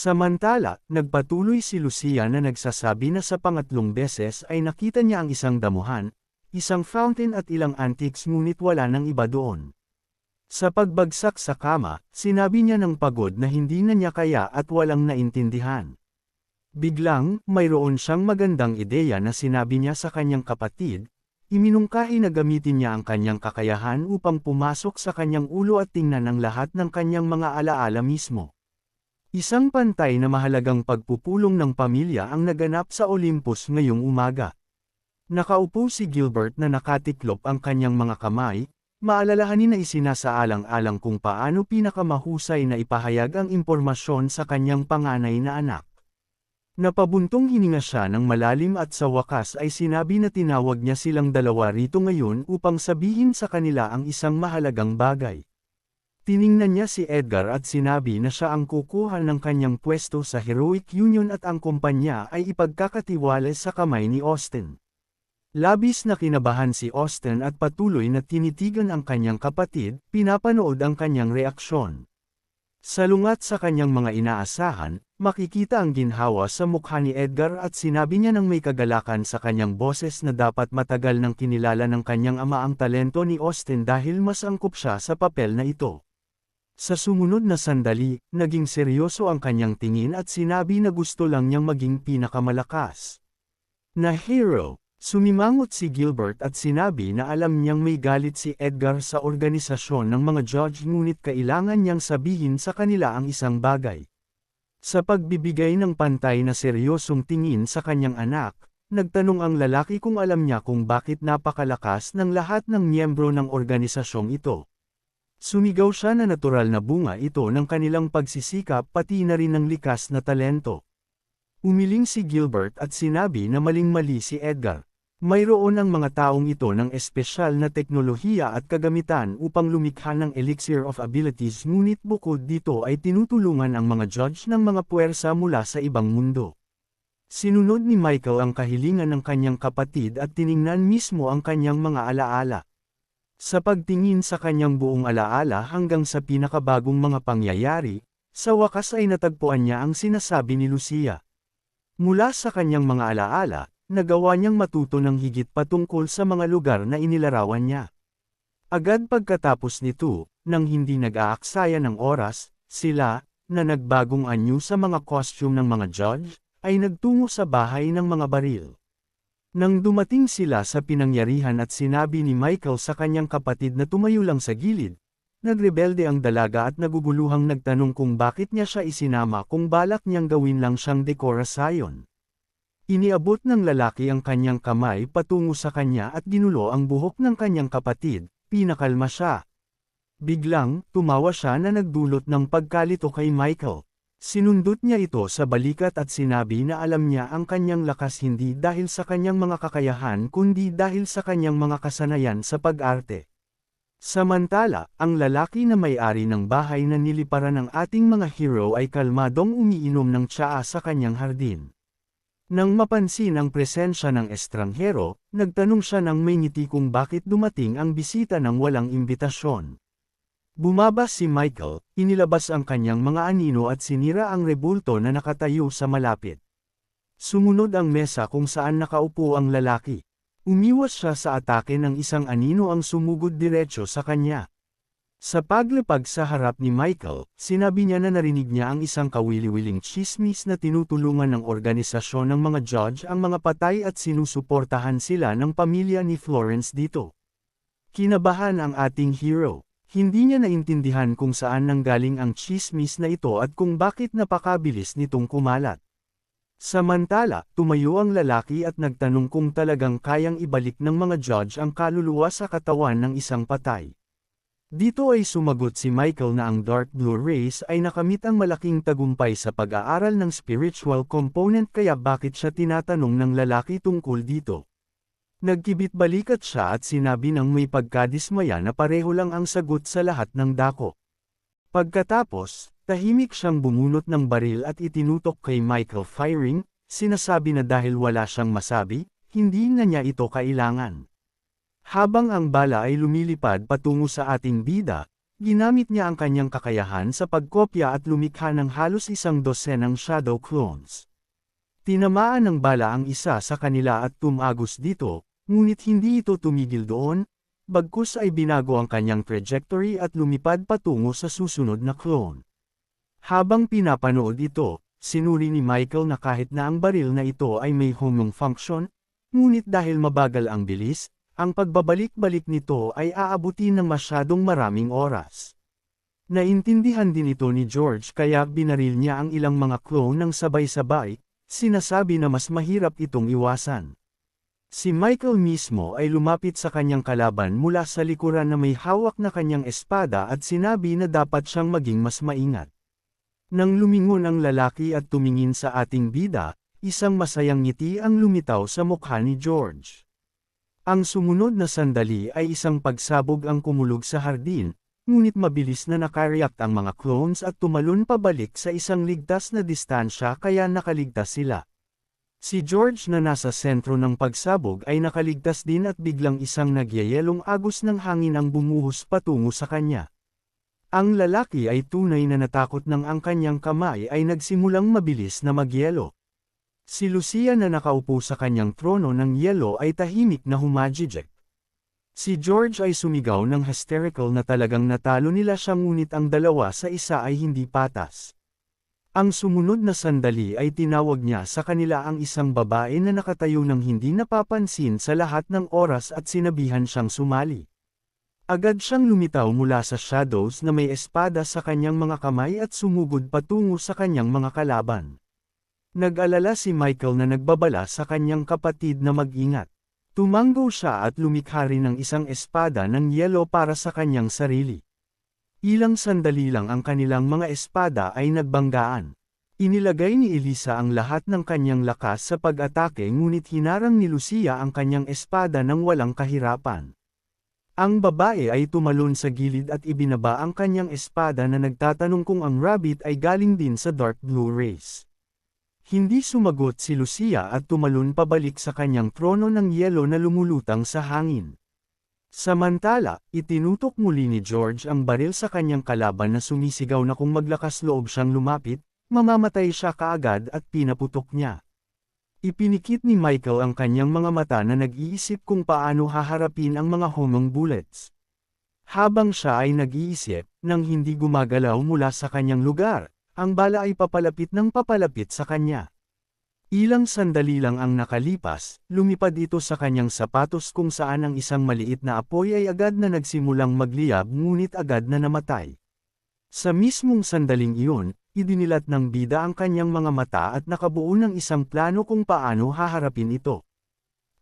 Samantala, nagpatuloy si Lucia na nagsasabi na sa pangatlong beses ay nakita niya ang isang damuhan, isang fountain at ilang antiques ngunit wala nang iba doon. Sa pagbagsak sa kama, sinabi niya ng pagod na hindi na niya kaya at walang naintindihan. Biglang, mayroon siyang magandang ideya na sinabi niya sa kanyang kapatid, iminungkahi na gamitin niya ang kanyang kakayahan upang pumasok sa kanyang ulo at tingnan ang lahat ng kanyang mga alaala mismo. Isang pantay na mahalagang pagpupulong ng pamilya ang naganap sa Olympus ngayong umaga. Nakaupo si Gilbert na nakatiklop ang kanyang mga kamay, maalalahanin na isinasaalang-alang kung paano pinakamahusay na ipahayag ang impormasyon sa kanyang panganay na anak. Napabuntong hininga siya ng malalim at sa wakas ay sinabi na tinawag niya silang dalawa rito ngayon upang sabihin sa kanila ang isang mahalagang bagay. Tiningnan niya si Edgar at sinabi na siya ang kukuha ng kanyang pwesto sa Heroic Union at ang kumpanya ay ipagkakatiwala sa kamay ni Austin. Labis na kinabahan si Austin at patuloy na tinitigan ang kanyang kapatid, pinapanood ang kanyang reaksyon. Salungat sa kanyang mga inaasahan, makikita ang ginhawa sa mukha ni Edgar at sinabi niya ng may kagalakan sa kanyang boses na dapat matagal nang kinilala ng kanyang ama ang talento ni Austin dahil mas angkop siya sa papel na ito. Sa sumunod na sandali, naging seryoso ang kanyang tingin at sinabi na gusto lang niyang maging pinakamalakas. Na hero, sumimangot si Gilbert at sinabi na alam niyang may galit si Edgar sa organisasyon ng mga judge ngunit kailangan niyang sabihin sa kanila ang isang bagay. Sa pagbibigay ng pantay na seryosong tingin sa kanyang anak, nagtanong ang lalaki kung alam niya kung bakit napakalakas ng lahat ng miyembro ng organisasyong ito. Sumigaw siya na natural na bunga ito ng kanilang pagsisikap pati na rin ng likas na talento. Umiling si Gilbert at sinabi na maling-mali si Edgar. Mayroon ang mga taong ito ng espesyal na teknolohiya at kagamitan upang lumikha ng elixir of abilities ngunit bukod dito ay tinutulungan ang mga judge ng mga puwersa mula sa ibang mundo. Sinunod ni Michael ang kahilingan ng kanyang kapatid at tiningnan mismo ang kanyang mga alaala. Sa pagtingin sa kanyang buong alaala hanggang sa pinakabagong mga pangyayari, sa wakas ay natagpuan niya ang sinasabi ni Lucia. Mula sa kanyang mga alaala, nagawa niyang matuto ng higit patungkol sa mga lugar na inilarawan niya. Agad pagkatapos nito, nang hindi nag-aaksaya ng oras, sila, na nagbagong anyo sa mga costume ng mga judge, ay nagtungo sa bahay ng mga baril. Nang dumating sila sa pinangyarihan at sinabi ni Michael sa kanyang kapatid na tumayo lang sa gilid, nagrebelde ang dalaga at naguguluhang nagtanong kung bakit niya siya isinama kung balak niyang gawin lang siyang dekorasyon. Iniabot ng lalaki ang kanyang kamay patungo sa kanya at ginulo ang buhok ng kanyang kapatid, pinakalma siya. Biglang, tumawa siya na nagdulot ng pagkalito kay Michael. Sinundot niya ito sa balikat at sinabi na alam niya ang kanyang lakas hindi dahil sa kanyang mga kakayahan kundi dahil sa kanyang mga kasanayan sa pag-arte. Samantala, ang lalaki na may-ari ng bahay na niliparan ng ating mga hero ay kalmadong umiinom ng tsaa sa kanyang hardin. Nang mapansin ang presensya ng estranghero, nagtanong siya ng may ngiti kung bakit dumating ang bisita ng walang imbitasyon. Bumaba si Michael, inilabas ang kanyang mga anino at sinira ang rebulto na nakatayo sa malapit. Sumunod ang mesa kung saan nakaupo ang lalaki. Umiwas siya sa atake ng isang anino ang sumugod diretso sa kanya. Sa paglapag sa harap ni Michael, sinabi niya na narinig niya ang isang kawili-wiling chismis na tinutulungan ng organisasyon ng mga judge ang mga patay at sinusuportahan sila ng pamilya ni Florence dito. Kinabahan ang ating hero. Hindi niya naintindihan kung saan nanggaling ang chismis na ito at kung bakit napakabilis nitong kumalat. Samantala, tumayo ang lalaki at nagtanong kung talagang kayang ibalik ng mga judge ang kaluluwa sa katawan ng isang patay. Dito ay sumagot si Michael na ang dark blue race ay nakamit ang malaking tagumpay sa pag-aaral ng spiritual component kaya bakit siya tinatanong ng lalaki tungkol dito. Nagkibit balikat siya at sinabi ng may pagkadismaya na pareho lang ang sagot sa lahat ng dako. Pagkatapos, tahimik siyang bumunot ng baril at itinutok kay Michael firing, sinasabi na dahil wala siyang masabi, hindi na niya ito kailangan. Habang ang bala ay lumilipad patungo sa ating bida, ginamit niya ang kanyang kakayahan sa pagkopya at lumikha ng halos isang dosenang shadow clones. Tinamaan ng bala ang isa sa kanila at tumagos dito, ngunit hindi ito tumigil doon, bagkus ay binago ang kanyang trajectory at lumipad patungo sa susunod na clone. Habang pinapanood ito, sinuri ni Michael na kahit na ang baril na ito ay may homing function, ngunit dahil mabagal ang bilis, ang pagbabalik-balik nito ay aabuti ng masyadong maraming oras. Naintindihan din ito ni George kaya binaril niya ang ilang mga clone ng sabay-sabay, sinasabi na mas mahirap itong iwasan. Si Michael mismo ay lumapit sa kanyang kalaban mula sa likuran na may hawak na kanyang espada at sinabi na dapat siyang maging mas maingat. Nang lumingon ang lalaki at tumingin sa ating bida, isang masayang ngiti ang lumitaw sa mukha ni George. Ang sumunod na sandali ay isang pagsabog ang kumulog sa hardin, ngunit mabilis na nakareact ang mga clones at tumalon pabalik sa isang ligtas na distansya kaya nakaligtas sila. Si George na nasa sentro ng pagsabog ay nakaligtas din at biglang isang nagyayelong agos ng hangin ang bumuhos patungo sa kanya. Ang lalaki ay tunay na natakot nang ang kanyang kamay ay nagsimulang mabilis na magyelo. Si Lucia na nakaupo sa kanyang trono ng yelo ay tahimik na humajijek. Si George ay sumigaw ng hysterical na talagang natalo nila siya ngunit ang dalawa sa isa ay hindi patas. Ang sumunod na sandali ay tinawag niya sa kanila ang isang babae na nakatayo ng hindi napapansin sa lahat ng oras at sinabihan siyang sumali. Agad siyang lumitaw mula sa shadows na may espada sa kanyang mga kamay at sumugod patungo sa kanyang mga kalaban. Nag-alala si Michael na nagbabala sa kanyang kapatid na mag-ingat. Tumango siya at lumikha rin ng isang espada ng yelo para sa kanyang sarili. Ilang sandali lang ang kanilang mga espada ay nagbanggaan. Inilagay ni Elisa ang lahat ng kanyang lakas sa pag-atake ngunit hinarang ni Lucia ang kanyang espada ng walang kahirapan. Ang babae ay tumalon sa gilid at ibinaba ang kanyang espada na nagtatanong kung ang rabbit ay galing din sa dark blue race. Hindi sumagot si Lucia at tumalon pabalik sa kanyang trono ng yelo na lumulutang sa hangin. Samantala, itinutok muli ni George ang baril sa kanyang kalaban na sumisigaw na kung maglakas loob siyang lumapit, mamamatay siya kaagad at pinaputok niya. Ipinikit ni Michael ang kanyang mga mata na nag-iisip kung paano haharapin ang mga homong bullets. Habang siya ay nag-iisip, nang hindi gumagalaw mula sa kanyang lugar, ang bala ay papalapit ng papalapit sa kanya. Ilang sandali lang ang nakalipas, lumipad ito sa kanyang sapatos kung saan ang isang maliit na apoy ay agad na nagsimulang magliyab ngunit agad na namatay. Sa mismong sandaling iyon, idinilat ng bida ang kanyang mga mata at nakabuo ng isang plano kung paano haharapin ito.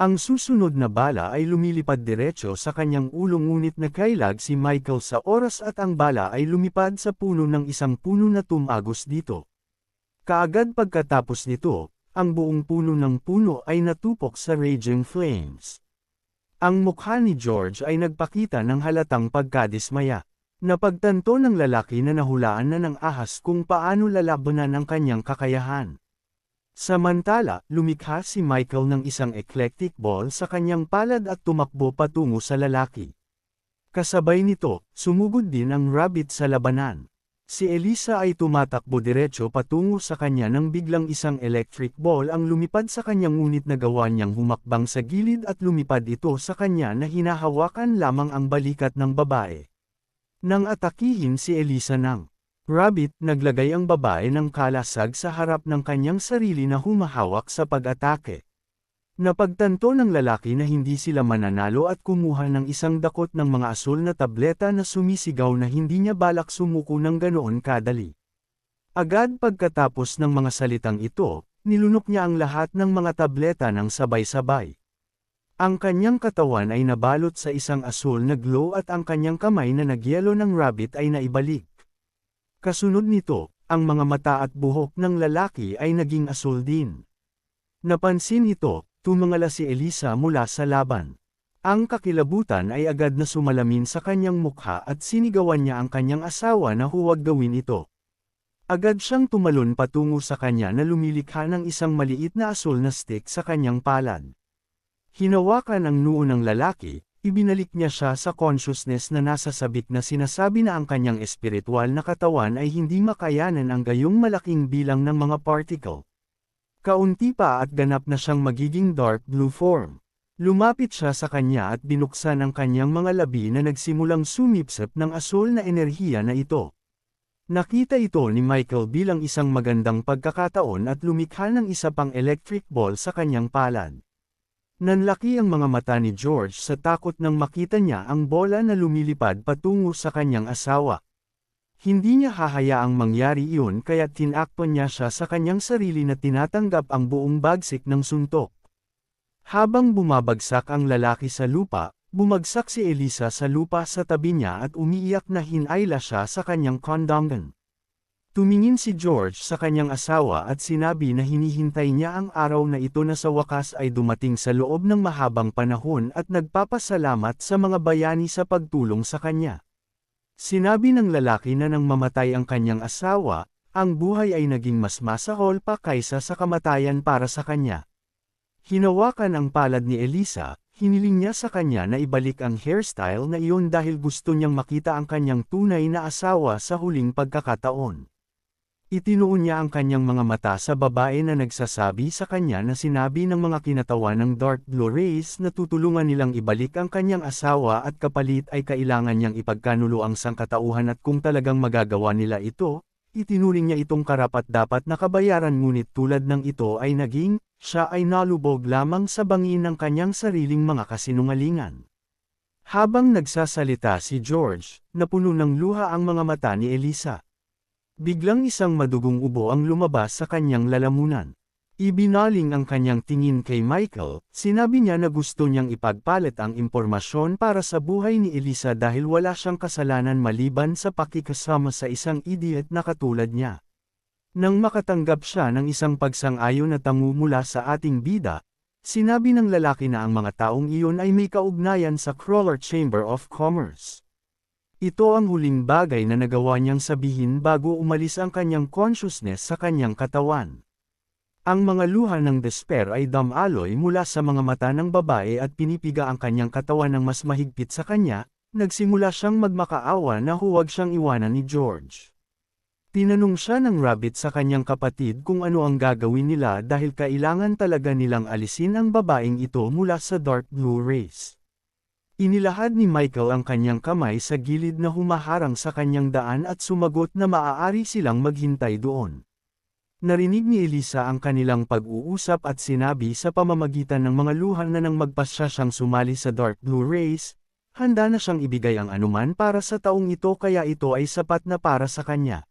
Ang susunod na bala ay lumilipad diretso sa kanyang ulo ngunit nakailag si Michael sa oras at ang bala ay lumipad sa puno ng isang puno na tumagos dito. Kaagad pagkatapos nito, ang buong puno ng puno ay natupok sa raging flames. Ang mukha ni George ay nagpakita ng halatang pagkadismaya. Napagtanto ng lalaki na nahulaan na ng ahas kung paano lalabanan ang kanyang kakayahan. Samantala, lumikha si Michael ng isang eclectic ball sa kanyang palad at tumakbo patungo sa lalaki. Kasabay nito, sumugod din ang rabbit sa labanan. Si Elisa ay tumatakbo diretso patungo sa kanya nang biglang isang electric ball ang lumipad sa kanyang ngunit nagawa niyang humakbang sa gilid at lumipad ito sa kanya na hinahawakan lamang ang balikat ng babae. Nang atakihin si Elisa ng Rabbit, naglagay ang babae ng kalasag sa harap ng kanyang sarili na humahawak sa pag-atake. Napagtanto ng lalaki na hindi sila mananalo at kumuha ng isang dakot ng mga asul na tableta na sumisigaw na hindi niya balak sumuko ng ganoon kadali. Agad pagkatapos ng mga salitang ito, nilunok niya ang lahat ng mga tableta ng sabay-sabay. Ang kanyang katawan ay nabalot sa isang asul na glow at ang kanyang kamay na nagyelo ng rabbit ay naibalik. Kasunod nito, ang mga mata at buhok ng lalaki ay naging asul din. Napansin ito, tumangala si Elisa mula sa laban. Ang kakilabutan ay agad na sumalamin sa kanyang mukha at sinigawan niya ang kanyang asawa na huwag gawin ito. Agad siyang tumalon patungo sa kanya na lumilikha ng isang maliit na asul na stick sa kanyang palad. Hinawakan ang noo ng lalaki, ibinalik niya siya sa consciousness na nasa sabik na sinasabi na ang kanyang espiritual na katawan ay hindi makayanan ang gayong malaking bilang ng mga particle. Kaunti pa at ganap na siyang magiging dark blue form. Lumapit siya sa kanya at binuksan ang kanyang mga labi na nagsimulang sumipsip ng asul na enerhiya na ito. Nakita ito ni Michael bilang isang magandang pagkakataon at lumikha ng isa pang electric ball sa kanyang palad. Nanlaki ang mga mata ni George sa takot nang makita niya ang bola na lumilipad patungo sa kanyang asawa. Hindi niya hahayaang mangyari iyon kaya tinakpan niya siya sa kanyang sarili na tinatanggap ang buong bagsik ng suntok. Habang bumabagsak ang lalaki sa lupa, bumagsak si Elisa sa lupa sa tabi niya at umiiyak na hinayla siya sa kanyang kondongan. Tumingin si George sa kanyang asawa at sinabi na hinihintay niya ang araw na ito na sa wakas ay dumating sa loob ng mahabang panahon at nagpapasalamat sa mga bayani sa pagtulong sa kanya. Sinabi ng lalaki na nang mamatay ang kanyang asawa, ang buhay ay naging mas masahol pa kaysa sa kamatayan para sa kanya. Hinawakan ang palad ni Elisa, hiniling niya sa kanya na ibalik ang hairstyle na iyon dahil gusto niyang makita ang kanyang tunay na asawa sa huling pagkakataon. Itinuon niya ang kanyang mga mata sa babae na nagsasabi sa kanya na sinabi ng mga kinatawan ng dark blue rays na tutulungan nilang ibalik ang kanyang asawa at kapalit ay kailangan niyang ipagkanulo ang sangkatauhan at kung talagang magagawa nila ito, itinuring niya itong karapat dapat na kabayaran ngunit tulad ng ito ay naging, siya ay nalubog lamang sa bangin ng kanyang sariling mga kasinungalingan. Habang nagsasalita si George, napuno ng luha ang mga mata ni Elisa. Biglang isang madugong ubo ang lumabas sa kanyang lalamunan. Ibinaling ang kanyang tingin kay Michael, sinabi niya na gusto niyang ipagpalit ang impormasyon para sa buhay ni Elisa dahil wala siyang kasalanan maliban sa pakikasama sa isang idiot na katulad niya. Nang makatanggap siya ng isang pagsang-ayon na tangu mula sa ating bida, sinabi ng lalaki na ang mga taong iyon ay may kaugnayan sa Crawler Chamber of Commerce. Ito ang huling bagay na nagawa niyang sabihin bago umalis ang kanyang consciousness sa kanyang katawan. Ang mga luha ng despair ay damaloy mula sa mga mata ng babae at pinipiga ang kanyang katawan ng mas mahigpit sa kanya, nagsimula siyang magmakaawa na huwag siyang iwanan ni George. Tinanong siya ng rabbit sa kanyang kapatid kung ano ang gagawin nila dahil kailangan talaga nilang alisin ang babaeng ito mula sa dark blue race. Inilahad ni Michael ang kanyang kamay sa gilid na humaharang sa kanyang daan at sumagot na maaari silang maghintay doon. Narinig ni Elisa ang kanilang pag-uusap at sinabi sa pamamagitan ng mga luhan na nang magpasya siyang sumali sa Dark Blue Race, handa na siyang ibigay ang anuman para sa taong ito kaya ito ay sapat na para sa kanya.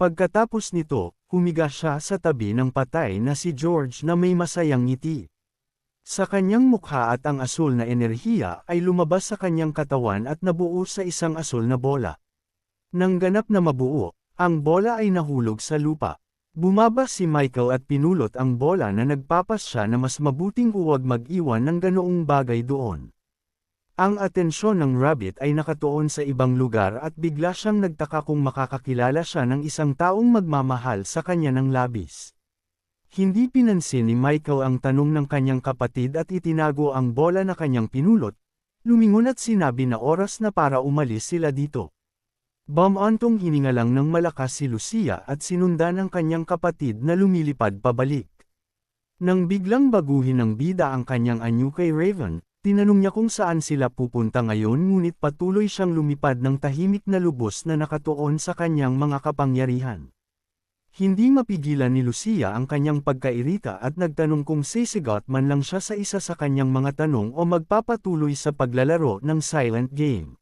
Pagkatapos nito, humiga siya sa tabi ng patay na si George na may masayang ngiti. Sa kanyang mukha at ang asul na enerhiya ay lumabas sa kanyang katawan at nabuo sa isang asul na bola. Nang ganap na mabuo, ang bola ay nahulog sa lupa. Bumaba si Michael at pinulot ang bola na nagpapas siya na mas mabuting huwag mag-iwan ng ganoong bagay doon. Ang atensyon ng rabbit ay nakatuon sa ibang lugar at bigla siyang nagtaka kung makakakilala siya ng isang taong magmamahal sa kanya ng labis. Hindi pinansin ni Michael ang tanong ng kanyang kapatid at itinago ang bola na kanyang pinulot, lumingon at sinabi na oras na para umalis sila dito. Bamantong hininga lang ng malakas si Lucia at sinundan ng kanyang kapatid na lumilipad pabalik. Nang biglang baguhin ng bida ang kanyang anyo kay Raven, tinanong niya kung saan sila pupunta ngayon ngunit patuloy siyang lumipad ng tahimik na lubos na nakatuon sa kanyang mga kapangyarihan. Hindi mapigilan ni Lucia ang kanyang pagkairita at nagtanong kung sisigot man lang siya sa isa sa kanyang mga tanong o magpapatuloy sa paglalaro ng silent game.